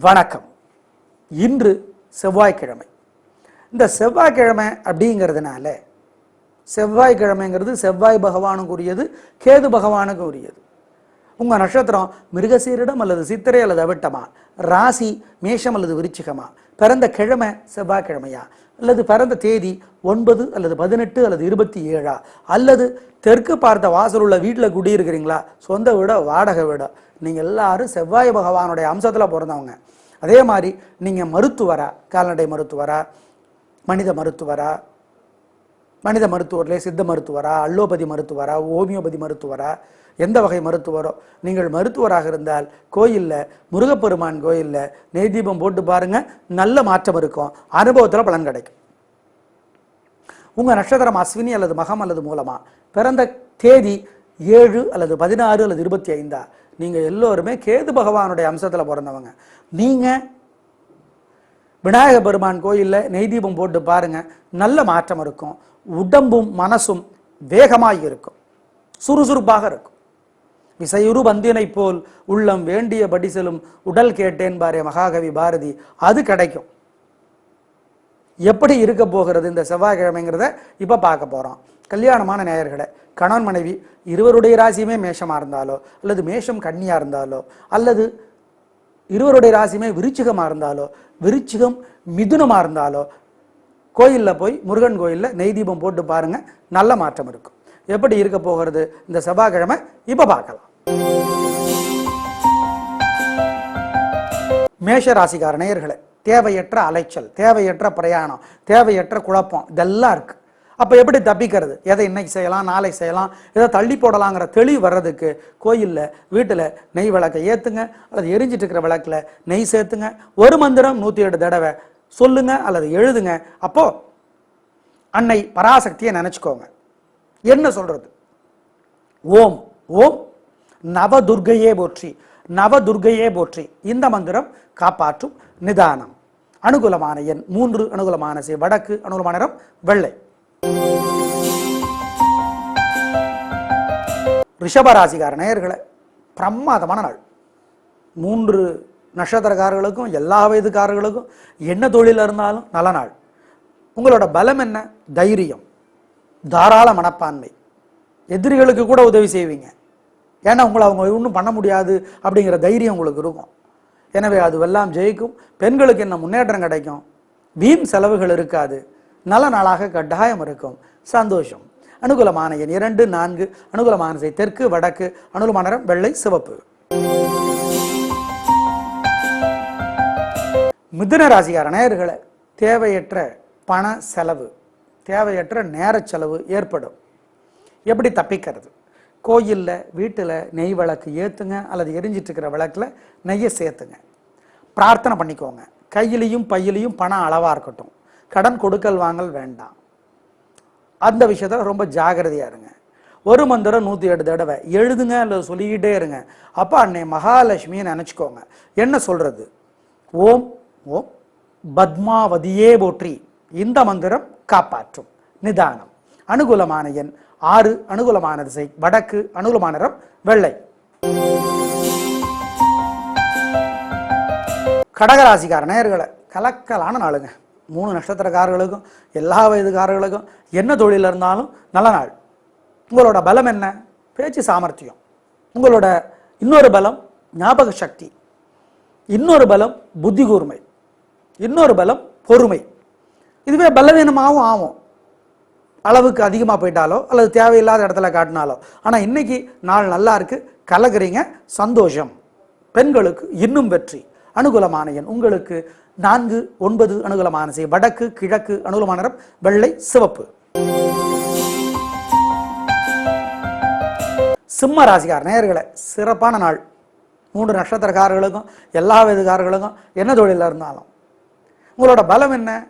வணக்கம். இன்று செவ்வாய்க்கிழமை. இந்த செவ்வாய்க்கிழமை அப்படிங்கிறதுனால செவ்வாய்க்கிழமைங்கிறது செவ்வாய் பகவானுக்கு உரியது கேது பகவானுக்கு உரியது உங்கள் நட்சத்திரம் மிருகசீரிடம் அல்லது சித்திரை அல்லது அவிட்டமா? ராசி மேஷம் அல்லது விருச்சிகமா? பிறந்த கிழமை செவ்வாய்க்கிழமையா? அல்லது பிறந்த தேதி ஒன்பது அல்லது பதினெட்டு அல்லது இருபத்தி ஏழா? அல்லது தெற்கு பார்த்த வாசல் உள்ள வீட்டில் குடியிருக்கிறீங்களா? சொந்த வீடோ வாடகை வீடோ? நீங்கள் எல்லாரும் செவ்வாய் பகவானுடைய அம்சத்தில் பிறந்தவங்க. அதே மாதிரி நீங்கள் மருத்துவரா? கால்நடை மருத்துவரா? மனித மருத்துவரா? மனித மருத்துவர்களே சித்த மருத்துவரா அல்லோபதி மருத்துவரா ஹோமியோபதி மருத்துவரா எந்த வகை மருத்துவரோ நீங்கள் மருத்துவராக இருந்தால் கோயிலில் முருகப்பெருமான் கோயிலில் நெய் தீபம் போட்டு பாருங்க நல்ல மாற்றம் இருக்கும் அனுபவத்தில் பலன் கிடைக்கும். உங்கள் நட்சத்திரம் அஸ்வினி அல்லது மகம் அல்லது மூலமாக பிறந்த தேதி ஏழு அல்லது பதினாறு அல்லது இருபத்தி ஐந்தா நீங்கள் எல்லோருமே கேது பகவானுடைய அம்சத்தில் பிறந்தவங்க. நீங்கள் விநாயக பெருமான் கோயிலில் நெய் தீபம் போட்டு பாருங்க நல்ல மாற்றம் இருக்கும். உடம்பும் மனசும் வேகமாக இருக்கும். சுறுசுறுப்பாக இருக்கும். விசையுறு பந்தினை போல் உள்ளம் வேண்டியபடி செல்லும் உடல் கேட்டேன் பாரு மகாகவி பாரதி அது கிடைக்கும். எப்படி இருக்க போகிறது இந்த செவ்வாய்க்கிழமைங்கிறத இப்போ பார்க்க போகிறோம் கல்யாணமான நேயர்களை கணவன் மனைவி இருவருடைய ராசியுமே மேஷமாக இருந்தாலோ அல்லது மேஷம் கன்னியாக இருந்தாலோ அல்லது இருவருடைய ராசியுமே விருச்சிகமாக இருந்தாலோ விருச்சிகம் மிதுனமாக இருந்தாலோ கோயிலில் போய் முருகன் கோயிலில் நெய் தீபம் போட்டு பாருங்க நல்ல மாற்றம் இருக்கும். எப்படி இருக்க போகிறது இந்த செவ்வாய்க்கிழமை? இப்போ பார்க்கலாம். மேஷ ராசிக்கார நேயர்களை தேவையற்ற அலைச்சல் தேவையற்ற பிரயாணம் தேவையற்ற குழப்பம் இதெல்லாம் இருக்குது அப்போ எப்படி தப்பிக்கிறது? எதை இன்னைக்கு செய்யலாம் நாளை செய்யலாம் எதை தள்ளி போடலாங்கிற தெளிவு வர்றதுக்கு கோயிலில் வீட்டில் நெய் விளக்கை ஏற்றுங்க அல்லது எரிஞ்சிட்டு இருக்கிற விளக்கில் நெய் சேர்த்துங்க ஒரு மந்திரம் நூற்றி எட்டு தடவை சொல்லுங்க அல்லது எழுதுங்க. அப்போ அன்னை பராசக்தியை நினச்சிக்கோங்க. என்ன சொல்றது? ஓம் ஓம் நவதுர்க்கையே போற்றி நவதுர்கையே போற்றி. இந்த மந்திரம் காப்பாற்றும் நிதானம். அனுகூலமான எண் மூன்று அனுகூலமான வடக்கு அனுகூலமான நிறம் வெள்ளை. ரிஷபராசிகார நேயர்களை பிரமாதமான நாள். மூன்று நட்சத்திரக்காரர்களுக்கும் எல்லா வயதுக்காரர்களுக்கும் என்ன தொழில் இருந்தாலும் நல்ல நாள். உங்களோட பலம் என்ன? தைரியம். தாராள மனப்பான்மை. எதிரிகளுக்கு கூட உதவி செய்வீங்க. ஏன்னா உங்களை அவங்க ஒன்றும் பண்ண முடியாது அப்படிங்கிற தைரியம் உங்களுக்கு இருக்கும். எனவே அதுவெல்லாம் ஜெயிக்கும். பெண்களுக்கு என்ன முன்னேற்றம் கிடைக்கும்? வீண் செலவுகள் இருக்காது. நல்ல நாளாக கட்டாயம் இருக்கும். சந்தோஷம். அனுகூலமான எண் இரண்டு நான்கு. அனுகூலமான திசை தெற்கு வடக்கு. அனுகூலமான நிறம் வெள்ளை சிவப்பு. மிதுன ராசிக்கார நேயர்களை தேவையற்ற பண செலவு தேவையற்ற நேர செலவு ஏற்படும். எப்படி தப்பிக்கிறது? கோயிலில் வீட்டில் நெய் விளக்கு ஏற்றுங்க அல்லது எரிஞ்சிட்டு இருக்கிற விளக்கில் நெய்யை சேர்த்துங்க. பிரார்த்தனை பண்ணிக்கோங்க. கையிலையும் பையிலையும் பணம் அளவாக இருக்கட்டும். கடன் கொடுக்கல் வாங்கல் வேண்டாம். அந்த விஷயத்தில் ரொம்ப ஜாகிரதையாக இருங்க. ஒரு மந்திரம் நூற்றி எட்டு தடவை. எழுதுங்க இல்லை சொல்லிக்கிட்டே இருங்க. அப்போ அன்னை மகாலட்சுமியை நினச்சிக்கோங்க. என்ன சொல்கிறது ஓம் ஓம் பத்மாவதியே போற்றி. இந்த மந்திரம் காப்பாற்றும். நிதானம். அனுகூலமான எண் ஆறு. அனுகூலமான திசை வடக்கு. அனுகூலமான நிறம் வெள்ளை. கடகராசிக்கார நேயர்களை கலக்கலான நாளுங்க. மூணு நட்சத்திரக்காரர்களுக்கும் எல்லா வயதுக்காரர்களுக்கும் என்ன தொழில் இருந்தாலும் நல்ல நாள். உங்களோட பலம் என்ன? பேச்சு சாமர்த்தியம். உங்களோட இன்னொரு பலம் ஞாபக சக்தி. இன்னொரு பலம் புத்தி கூர்மை. இன்னொரு பலம் பொறுமை. இதுவே பலவீனமாகவும் ஆகும். அளவுக்கு அதிகமாக போயிட்டாலோ அல்லது தேவையில்லாத இடத்துல காட்டினாலோ. ஆனால் இன்னைக்கு நாள் நல்லா இருக்குது கலக்குறீங்க. சந்தோஷம். பெண்களுக்கு இன்னும் வெற்றி. அனுகூலமான எண். உங்களுக்கு நான்கு ஒன்பது அனுகூலமான செய். வடக்கு கிழக்கு அனுகூலமான நிறம் வெள்ளை சிவப்பு. சிம்ம ராசிக்கார நேயர்களை சிறப்பான நாள். மூன்று நட்சத்திரக்காரர்களுக்கும் எல்லா விதக்காரர்களுக்கும் என்ன தொழிலில் இருந்தாலும். உங்களோட பலம் என்ன?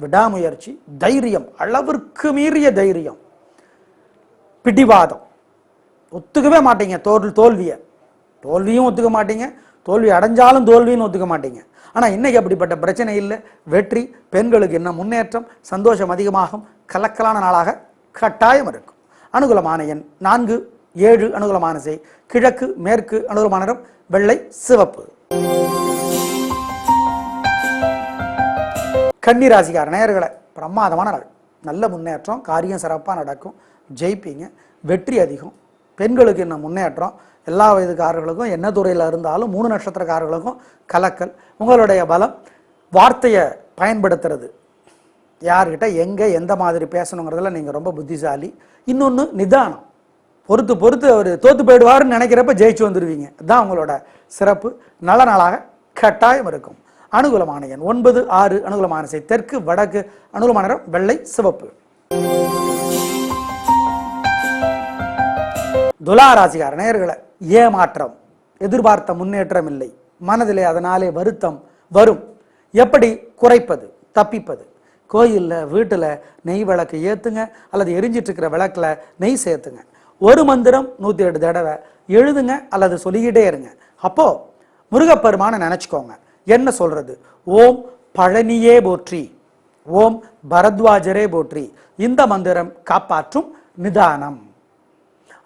விடாமுயற்சி தைரியம் அளவிற்கு மீறிய தைரியம். பிடிவாதம். ஒத்துக்கவே மாட்டீங்க தோல் தோல்வியை. தோல்வியும் ஒத்துக்க மாட்டீங்க. தோல்வி அடைஞ்சாலும் தோல்வின்னு ஒத்துக்க மாட்டீங்க. ஆனால் இன்றைக்கி அப்படிப்பட்ட பிரச்சனை இல்லை. வெற்றி பெண்களுக்கு என்ன முன்னேற்றம்? சந்தோஷம் அதிகமாகும். கலக்கலான நாளாக கட்டாயம் இருக்கும். அனுகூலமான எண் நான்கு ஏழு அனுகூலமான செய். கிழக்கு மேற்கு அனுகூலமான நிறம் வெள்ளை சிவப்பு. கன்னிராசிக்கார நேயர்களை பிரமாதமான நாள். நல்ல முன்னேற்றம் காரியம் சிறப்பாக நடக்கும். ஜெயிப்பீங்க. வெற்றி அதிகம். பெண்களுக்கு என்ன முன்னேற்றம். எல்லா வயதுக்காரர்களுக்கும் என்ன துறையில் இருந்தாலும் மூணு நட்சத்திரக்காரர்களுக்கும் கலக்கல். உங்களுடைய பலம் வார்த்தையை பயன்படுத்துறது. யார்கிட்ட எங்கே எந்த மாதிரி பேசணுங்கிறதுல நீங்கள் ரொம்ப புத்திசாலி. இன்னொன்று நிதானம். பொறுத்து பொறுத்து அவர் தோத்து போயிடுவாருன்னு நினைக்கிறப்ப ஜெயிச்சு வந்துடுவீங்க அதுதான் உங்களோட சிறப்பு. நல்ல நாளாக கட்டாயம் இருக்கும். அனுகூலமான எண் ஒன்பது ஆறு அனுகூலமான தெற்கு வடக்கு அனுகூலமான வெள்ளை சிவப்பு. துலாராசிகார நேர்களை நேயர்களை ஏமாற்றம் எதிர்பார்த்த முன்னேற்றம் இல்லை. மனதிலே அதனாலே வருத்தம் வரும். எப்படி? குறைப்பது தப்பிப்பது. கோயிலில் வீட்டில் நெய் விளக்கு ஏற்றுங்க அல்லது எரிஞ்சிட்டு இருக்கிற விளக்கில் நெய் சேர்த்துங்க. ஒரு மந்திரம் நூற்றி எட்டு தடவை எழுதுங்க அல்லது சொல்லிக்கிட்டே இருங்க. அப்போ முருகப்பெருமானை நினச்சிக்கோங்க. என்ன சொல்கிறது ஓம் பழனியே போற்றி ஓம் பரத்வாஜரே போற்றி. இந்த மந்திரம் காப்பாற்றும் நிதானம்.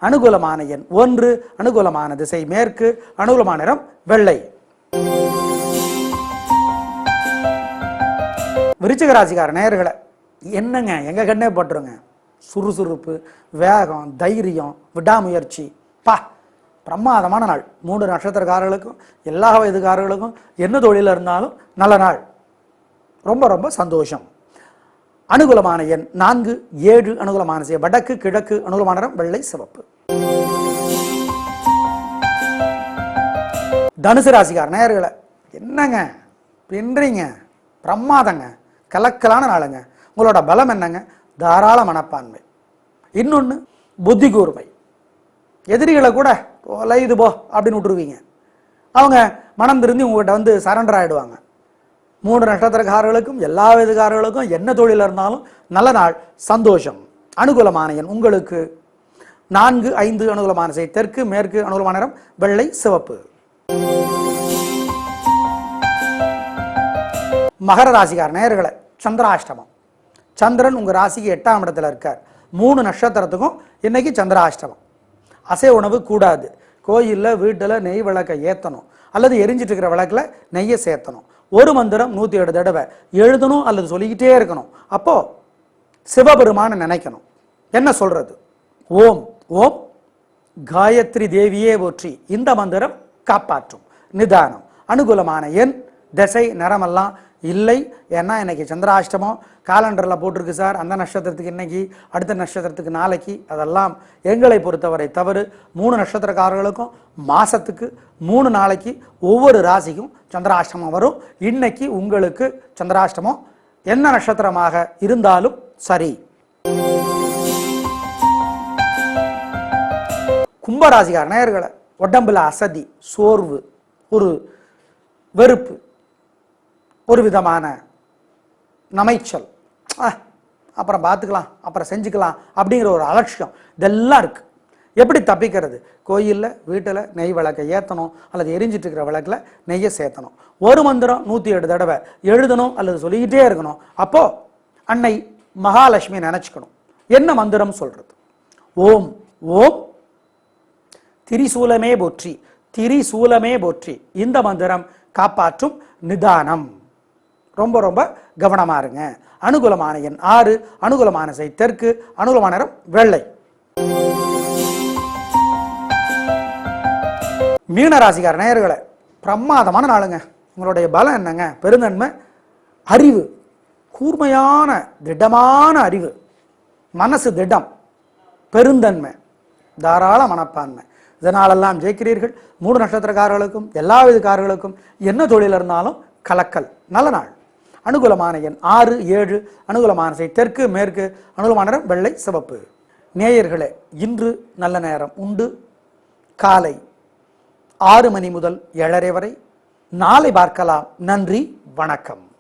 அனுகூலமான எண் ஒன்று அனுகூலமான திசை மேற்கு அனுகூலமான நிறம் வெள்ளை. விருச்சிக ராசிக்கார நேயர்களை என்னங்க எங்க கண்ணே பட்டுருங்க. சுறுசுறுப்பு வேகம் தைரியம் விடாமுயற்சி. பா பிரமாதமான நாள். மூன்று நட்சத்திரக்காரர்களுக்கும் எல்லா வயதுக்காரர்களுக்கும் என்ன தொழில இருந்தாலும் நல்ல நாள். ரொம்ப ரொம்ப சந்தோஷம். அனுகூலமான எண் நான்கு ஏழு அனுகூலமான வடக்கு கிழக்கு அனுகூலமான வெள்ளை சிவப்பு. தனுசு ராசிக்கார நேயர்களை என்னங்க? பின்றீங்க பிரமாதங்க. கலக்கலான நாளுங்க. உங்களோட பலம் என்னங்க? தாராள மனப்பான்மை. இன்னொன்று புத்தி கூர்மை. எதிரிகளை கூட இது போ அப்படின்னு விட்டுருவீங்க. அவங்க மனம் திருந்தி உங்கள்கிட்ட வந்து சரண்டர் ஆகிடுவாங்க மூன்று நட்சத்திரக்காரர்களுக்கும் எல்லா விதக்காரர்களுக்கும் என்ன தொழில் இருந்தாலும் நல்ல நாள் சந்தோஷம். அனுகூலமான எண் உங்களுக்கு. நான்கு ஐந்து அனுகூலமான செய் தெற்கு மேற்கு அனுகூலமான நிறம் வெள்ளை சிவப்பு. மகர ராசிக்கார நேர்களை சந்திராஷ்டமம். சந்திரன் உங்கள் ராசிக்கு எட்டாம் இடத்துல இருக்கார். மூணு நட்சத்திரத்துக்கும் இன்னைக்கு சந்திராஷ்டமம். அசை உணவு கூடாது. கோயிலில் வீட்டில் நெய் விளக்கை ஏற்றணும் அல்லது எரிஞ்சிட்டு இருக்கிற விளக்கில் நெய்யை சேர்த்தணும். ஒரு மந்திரம் நூற்றி ஏழு தடவை. எழுதணும் அல்லது சொல்லிக்கிட்டே இருக்கணும். அப்போ சிவபெருமானை நினைக்கணும். என்ன சொல்கிறது ஓம். ஓம். காயத்ரி தேவியே போற்றி. இந்த மந்திரம் காப்பாற்றும். நிதானம். அனுகூலமான எண் திசை நிறமெல்லாம் இல்லை. ஏன்னா இன்னைக்கு சந்திராஷ்டமம் காலண்டரில் போட்டிருக்கு சார். அந்த நட்சத்திரத்துக்கு இன்னைக்கு அடுத்த நட்சத்திரத்துக்கு நாளைக்கு. அதெல்லாம் எங்களை பொறுத்தவரை தவறு. மூணு நட்சத்திரக்காரர்களுக்கும் மாதத்துக்கு மூணு நாளைக்கு ஒவ்வொரு ராசிக்கும் சந்திராஷ்டமம் வரும். இன்னைக்கு உங்களுக்கு சந்திராஷ்டமம் என்ன நட்சத்திரமாக இருந்தாலும் சரி. கும்பராசிக்கார நேயர்களை உடம்புல அசதி சோர்வு ஒரு வெறுப்பு ஒரு விதமான நமைச்சல். ஆ, அப்புறம் பார்த்துக்கலாம் அப்புறம் செஞ்சுக்கலாம் அப்படிங்கிற ஒரு அலட்சியம். இதெல்லாம் இருக்குது எப்படி தப்பிக்கிறது? கோயிலில் வீட்டில் நெய் விளக்கை ஏற்றணும் அல்லது எரிஞ்சிட்டு இருக்கிற விளக்கில் நெய்யை சேர்த்தணும். ஒரு மந்திரம் நூற்றி ஏழு தடவை எழுதணும் அல்லது சொல்லிக்கிட்டே இருக்கணும். அப்போ அன்னை மகாலட்சுமி நினச்சிக்கணும். என்ன மந்திரம் சொல்கிறது ஓம் ஓம் திரிசூலமே போற்றி திரிசூலமே போற்றி. இந்த மந்திரம் காப்பாற்றும் நிதானம். ரொம்ப ரொம்ப கவனமாக இருங்க. அனுகூலமான எண் ஆறு அனுகூலமான செய் தெற்கு அனுகூலமான நிறம் வெள்ளை. மீனராசிக்கார நேயர்களை பிரமாதமான நாளுங்க. உங்களுடைய பலம் என்னங்க? பெருந்தன்மை அறிவு. கூர்மையான திடமான அறிவு. மனசு திடம். பெருந்தன்மை. தாராள மனப்பான்மை. இதனாலெல்லாம் ஜெயிக்கிறீர்கள். மூணு நட்சத்திரக்காரர்களுக்கும் எல்லா விதக்காரர்களுக்கும் என்ன தொழில் இருந்தாலும் கலக்கல். நல்ல நாள். அனுகூலமான எண் ஆறு ஏழு. அனுகூலமான செய் தெற்கு மேற்கு. அனுகூலமான நிறம் வெள்ளை சிவப்பு. நேயர்களே இன்று நல்ல நேரம் உண்டு. காலை ஆறு மணி முதல் ஏழரை வரை. நாளை பார்க்கலாம். நன்றி வணக்கம்.